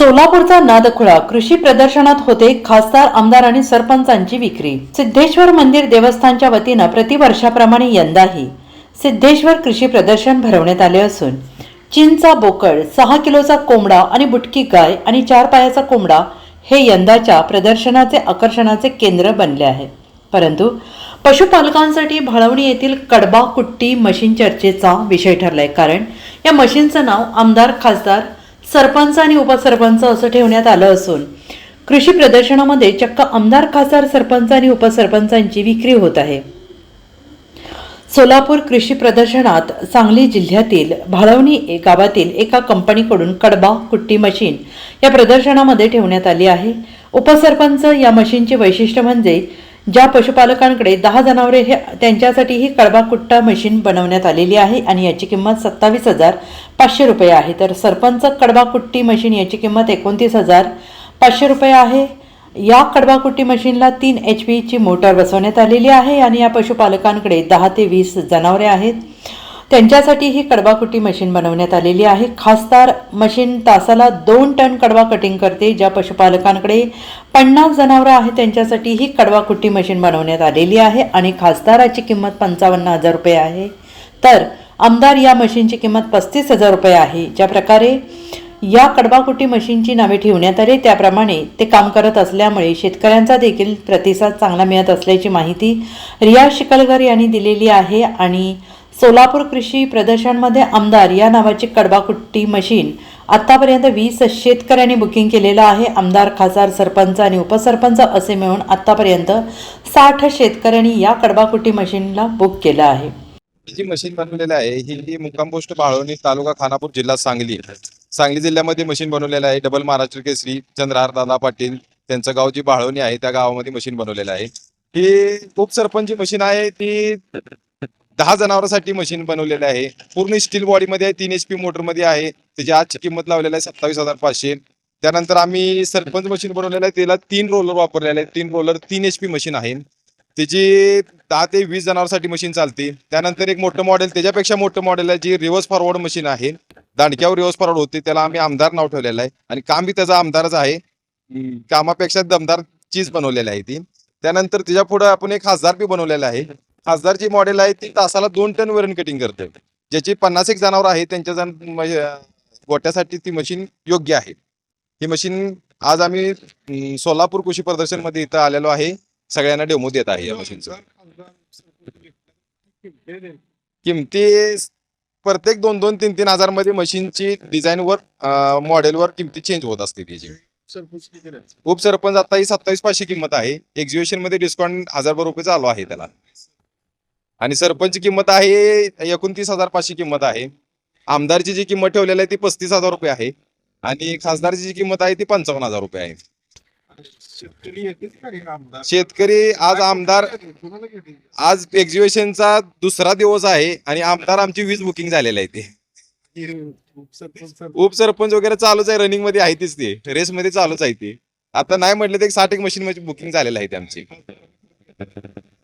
सोलापूरचा नादखुळा कृषी प्रदर्शनात होते खासदार आमदार आणि सरपंचांची विक्री. सिद्धेश्वर मंदिर देवस्थानच्या वतीनं प्रतिवर्षाप्रमाणे यंदाही सिद्धेश्वर कृषी प्रदर्शन भरवण्यात आले असून चीनचा बोकड सहा किलोचा कोंबडा आणि बुटकी गाय आणि चार पायाचा कोंबडा हे यंदाच्या प्रदर्शनाचे आकर्षणाचे केंद्र बनले आहे. परंतु पशुपालकांसाठी भाळवणी येथील कडबा कुट्टी मशीन चर्चेचा विषय ठरलाय. कारण या मशीनचं नाव आमदार खासदार सरपंच आणि उपसरपंच असं ठेवण्यात आलं असून कृषी प्रदर्शनामध्ये चक्क आमदार खासदार सरपंच आणि उपसरपंचांची विक्री होत आहे. सोलापूर कृषी प्रदर्शनात सांगली जिल्ह्यातील भाळवणी गावातील एका कंपनीकडून कडबा कुट्टी मशीन या प्रदर्शनामध्ये ठेवण्यात आली आहे. उपसरपंच या मशीनचे वैशिष्ट्य म्हणजे ज्या पशुपालकांकडे दहा जनावरे हे त्यांच्यासाठी ही कडबा कुट्टा मशीन बनवण्यात आलेली आहे आणि याची किंमत सत्तावीस हजार पाचशे रुपये आहे. तर सरपंच कडबा कुट्टी मशीन याची किंमत एकोणतीस हजार पाचशे रुपये आहे. या कडबाकुट्टी मशीनला तीन एच पीची मोटर बसवण्यात आलेली आहे आणि या पशुपालकांकडे दहा ते वीस जनावरे आहेत. त्यांच्यासाठी ही कडवाकुटी मशीन बनवण्यात आलेली आहे. खासदार मशीन तासाला दोन टन कडवा कटिंग करते. ज्या पशुपालकांकडे पन्नास जनावरं आहेत त्यांच्यासाठी ही कडवाकुटी मशीन बनवण्यात आलेली आहे आणि खासदाराची किंमत पंचावन्न हजार रुपये आहे. तर आमदार या मशीनची किंमत पस्तीस हजार रुपये आहे. ज्या प्रकारे या कडबाकुटी मशीनची नावे ठेवण्यात आली त्याप्रमाणे ते काम करत असल्यामुळे शेतकऱ्यांचा देखील प्रतिसाद चांगला मिळत असल्याची माहिती रिया शिकलकर यांनी दिलेली आहे आणि सोलापूर कृषी प्रदर्शनमध्ये आमदार या नावाची कडबाकुट्टी मशीन. आतापर्यंत वीस शेतकऱ्यांनी बुकिंग केलेलं आहे. आमदार खासदार सरपंच आणि उपसरपंच असे मिळून आतापर्यंत साठ शेतकऱ्यांनी या कडबाकुट्टी मशीनला बुक केलं आहे. जी मशीन बनवलेलं आहे ही ही मुक्काम पोस्ट बाळवणी तालुका खानापूर जिल्हा सांगली. सांगली जिल्ह्यामध्ये मशीन बनवलेलं आहे. डबल महाराष्ट्र केसरी चंद्रहार दादा पाटील त्यांचं गाव जी बाळवणी आहे त्या गावामध्ये मशीन बनवलेलं आहे. ही उपसरपंच मशीन आहे ती दहा जनावरांसाठी मशीन बनवलेलं आहे. पूर्ण स्टील बॉडीमध्ये आहे तीन एच पी मोटरमध्ये आहे. त्याची आजची किंमत लावलेली आहे सत्तावीस हजार पाचशे. त्यानंतर आम्ही सरपंच मशीन बनवलेलं आहे त्याला तीन रोलर वापरलेले आहे तीन रोलर तीन एच पी मशीन आहे. त्याची दहा ते वीस जनावरांसाठी मशीन चालते. त्यानंतर एक मोठं मॉडेल त्याच्यापेक्षा मोठं मॉडेल आहे जी रिव्हर्स फॉरवर्ड मशीन आहे. दांडक्यावर रिव्हर्स फॉरवर्ड होते त्याला आम्ही आमदार नाव ठेवलेलं आहे. आणि काम बी त्याचा आमदारच आहे. कामापेक्षा दमदार चीज बनवलेली आहे ती. त्यानंतर त्याच्या पुढे आपण एक खासदार बी बनवलेला आहे. खासदारची मॉडेल आहे ती तासाला दोन टन वरण कटिंग करते. ज्याची पन्नास एक जनावर आहे त्यांच्या जन म- गोट्यासाठी ती मशीन योग्य आहे. ही मशीन आज आम्ही सोलापूर कृषी प्रदर्शनमध्ये इथं आलेलो आहे. सगळ्यांना डेमो देत आहे या मशीनचं किमती प्रत्येक दोन दोन तीन तीन हजारमध्ये मशीनची डिझाईन वर मॉडेल वर किमती चेंज होत असते त्याची उपसरपंच आता ही सत्तावीस पाचशे किंमत आहे. एक्झिबिशनमध्ये डिस्काउंट हजार रुपये चालू आहे त्याला. आणि सरपंच किंमत आहे एकोणतीस हजार पाचशे किंमत आहे. आमदारची जी किंमत ठेवलेली आहे ती पस्तीस हजार रुपये आहे. आणि खासदारची जी किंमत आहे ती पंचावन्न हजार रुपये आहे. शेतकरी आज आमदार आज एक्झिबिशनचा दुसरा दिवस आहे आणि आमदार आमची वीज बुकिंग झालेली आहे. ते उपसरपंच वगैरे चालूच आहे रनिंगमध्ये आहे तीच ते. रेस मध्ये चालूच आहे ते. आता नाही म्हटलं तर एक साठ एक मशीन मध्ये बुकिंग झालेलं आहे ते आमची.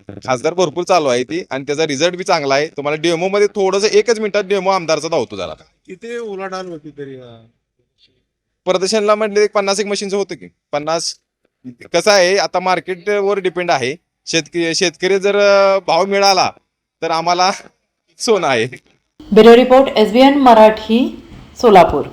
खासदार भरपूर चालू आहे ती आणि त्याचा रिझल्ट बी चांगला आहे. तुम्हाला डेमो मध्ये थोडस एकच मिनिटात डेमो आमदारचा धावतो जरा. किती उलाढाल होती तरी प्रदर्शनला म्हटलं एक पन्नास एक मशीनचं होतं की. पन्नास कसं आहे आता मार्केट वर डिपेंड आहे. शेतकरी शेतकरी जर भाव मिळाला तर आम्हाला सोनं आहे. Bureau report S B N Marathi Solapur.